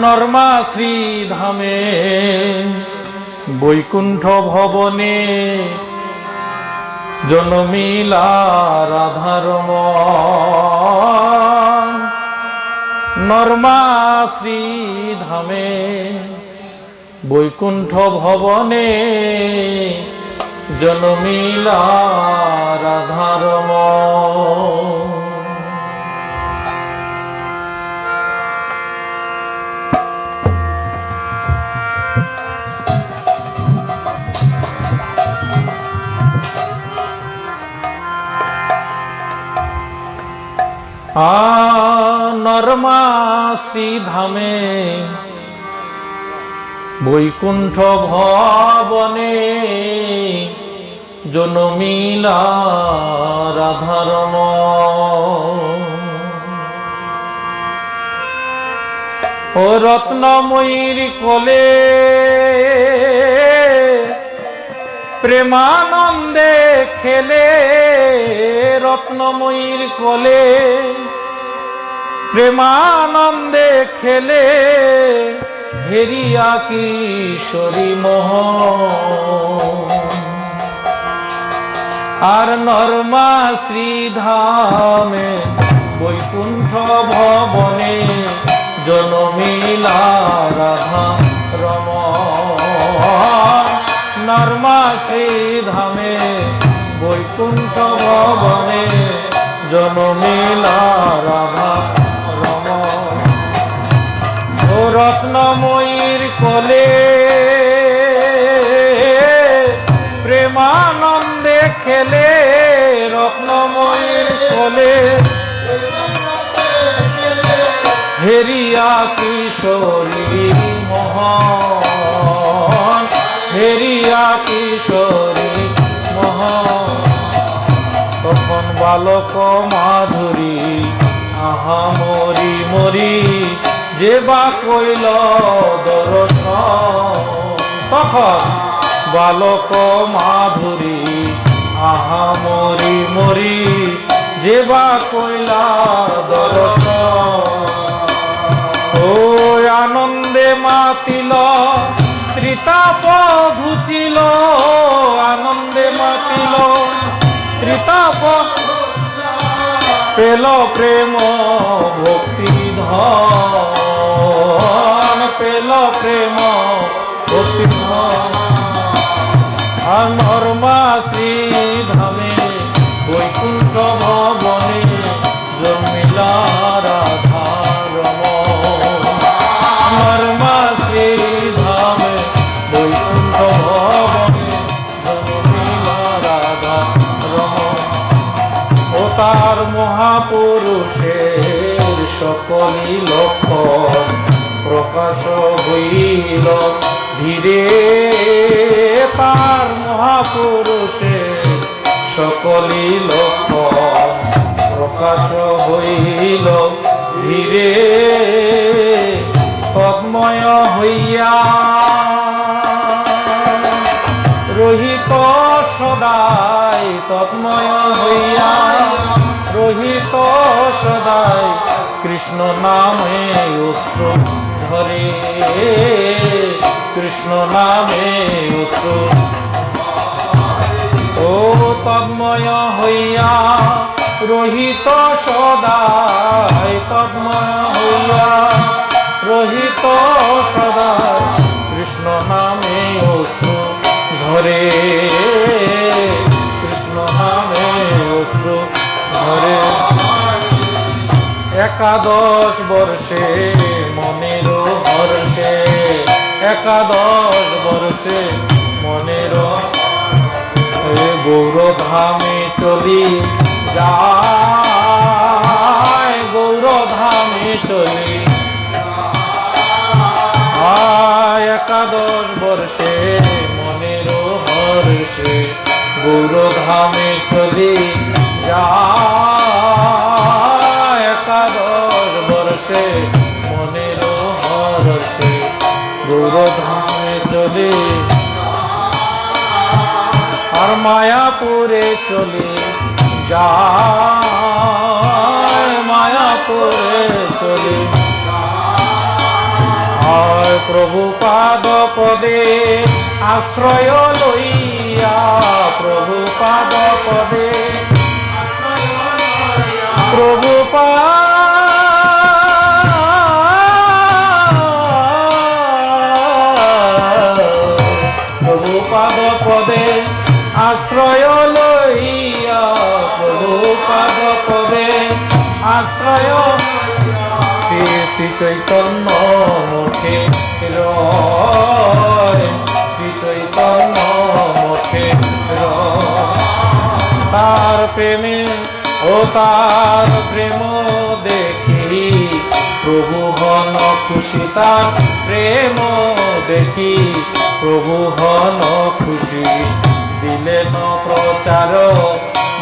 Norma শ্রীধামে বৈকুণ্ঠ ভবনে জনমিলা রাধারম Norma শ্রীধামে বৈকুণ্ঠ ভবনে জনমিলা রাধারম নর্মা শ্রীধামে বৈকুণ্ঠ ভবনে জনমিলা রাধারম ও রত্নময়ীর কোলে প্রেমানন্দে খেলে রত্নময়ীর কোলে। প্রেমানন্দে খেলে হেরিয়া কিশোরী মোহ আর নর্মা শ্রীধামে বৈকুণ্ঠ ভবনে জনমিলা রাধা রম নর্মা শ্রীধামে বৈকুণ্ঠ ভবনে জনমিলা রাধা রম ও রত্নময়ীর কোলে প্রেমানন্দে খেলে, রত্নময়ীর কোলে হেরিয়া কিশোরী মোহন হেরিয়া কিশোরী মোহন তখন বালক মাধুরী, আহা মরি মরি, যে বা কইল দর্শন। তখন বালক মাধুরী, আহা মরি মরি, যে বা কইলা দর্শন। ও আনন্দে মাতিল ত্রিতাপ ঘুচিল আনন্দে মাতিল। ত্রিতাপ পেল প্রেম ভক্তি ধন সকলই লক্ষণ প্রকাশ হইল ধীরে। তার মহাপুরুষের সকলই লক্ষণ প্রকাশ হইল ধীরে। তন্ময় হইয়া রহিত সদাই, তন্ময় হইয়া রহিত সদাই। কৃষ্ণ নামে অস্ত্র ধরে। কৃষ্ণ নামে অস্ত্র ও তন্ময় হইয়া রহিত সদাই তন্ময় হইয়া রহিত সদাই কৃষ্ণ নামে অস্ত্র ধরে। কৃষ্ণ নামে অস্ত্র ধরে। একাদশ বর্ষে, মনের হর্ষে একাদশ বর্ষে, মনের গৌরধামে চলি যায়, গৌরধামে চলি একাদশ বর্ষে, মনের হর্ষে গৌরধামে চলি মায়াপুরে চলে যায়, মায়াপুরে চলে আর প্রভু পাদ পদে আশ্রয় লইয়া, প্রভু পাদ পদে প্রভু প্রভু আশ্রয় লইয়া পাদ, আশ্রয় শ্রী শ্রী চৈতন্য মুখে শ্রী চৈতন্য মুখে তার প্রেমে ও তার প্রেম দেখি, প্রভু হন খুশি তার প্রেম দেখি, প্রভু হন খুশি দিলেন প্রচার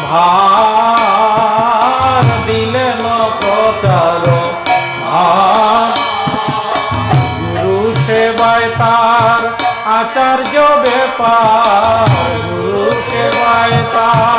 ভার দিলেন প্রচার গুরু সেবায় তার আচার্য ব্যাপার গুরু সেবায় তার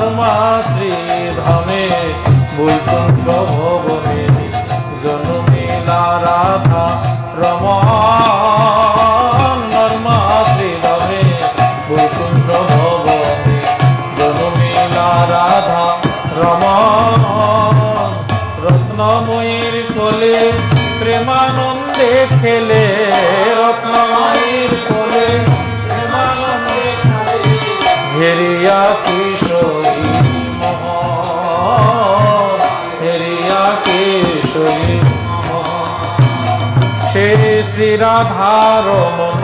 রত্নময়ীর কোলে প্রেমানন্দে খেলে, রত্নময়ীর কোলে হেরিয়া কিশোরী হেরিয়া কিশোরী সে শ্রী রাধার মন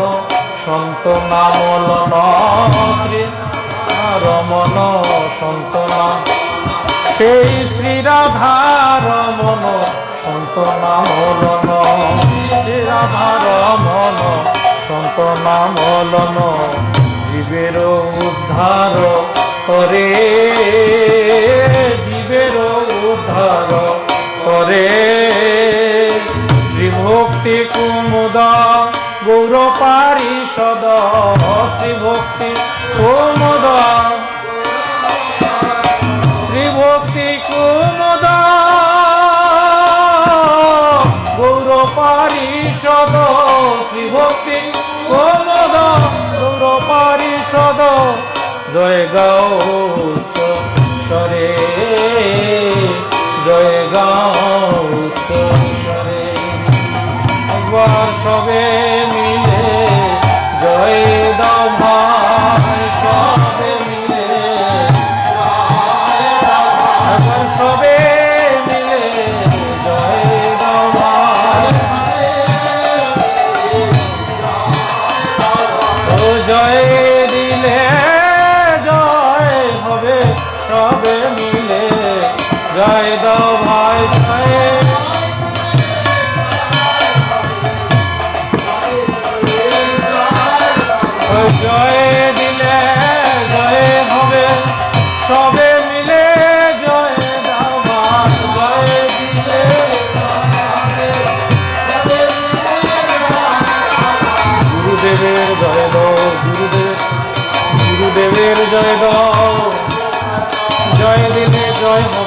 সন্ত নামলন। শ্রী রমন, সন্ত নাম সেই শ্রী রাধার মন সন্ত নামলন শ্রী রাধার মন সন্ত নামলন জীবের উদ্ধার করে, জীবের উদ্ধার করে। শ্রীভক্তি কুমুদ, গৌর পারিষদ, শ্রীভক্তি কুমুদ। গৌর পারিষদ, শ্রীভক্তি কুমুদ। গৌর পারিষদ, জয় গাও সরে জয় গাও সরে একবার সবে সবে মিলে জয় দাও ভাই জয় জয় দিলে জয় হবে, সবে মিলে জয় দাও ভাই দিলে গুরুদেবের জয় দাও, গুরুদেব গুরুদেবের জয় দাও। দিলে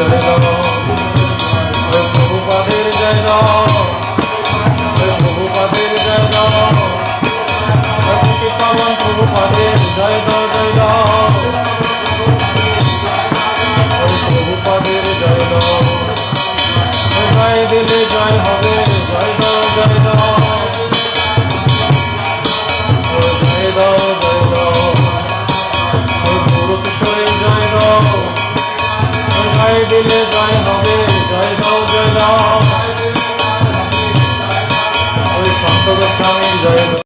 জয় প্রভুপাদের জয় হবে জয় জয় জয়। জয় দাও ওই জয় দিলে জয় হবে জয় দাও জয় দাও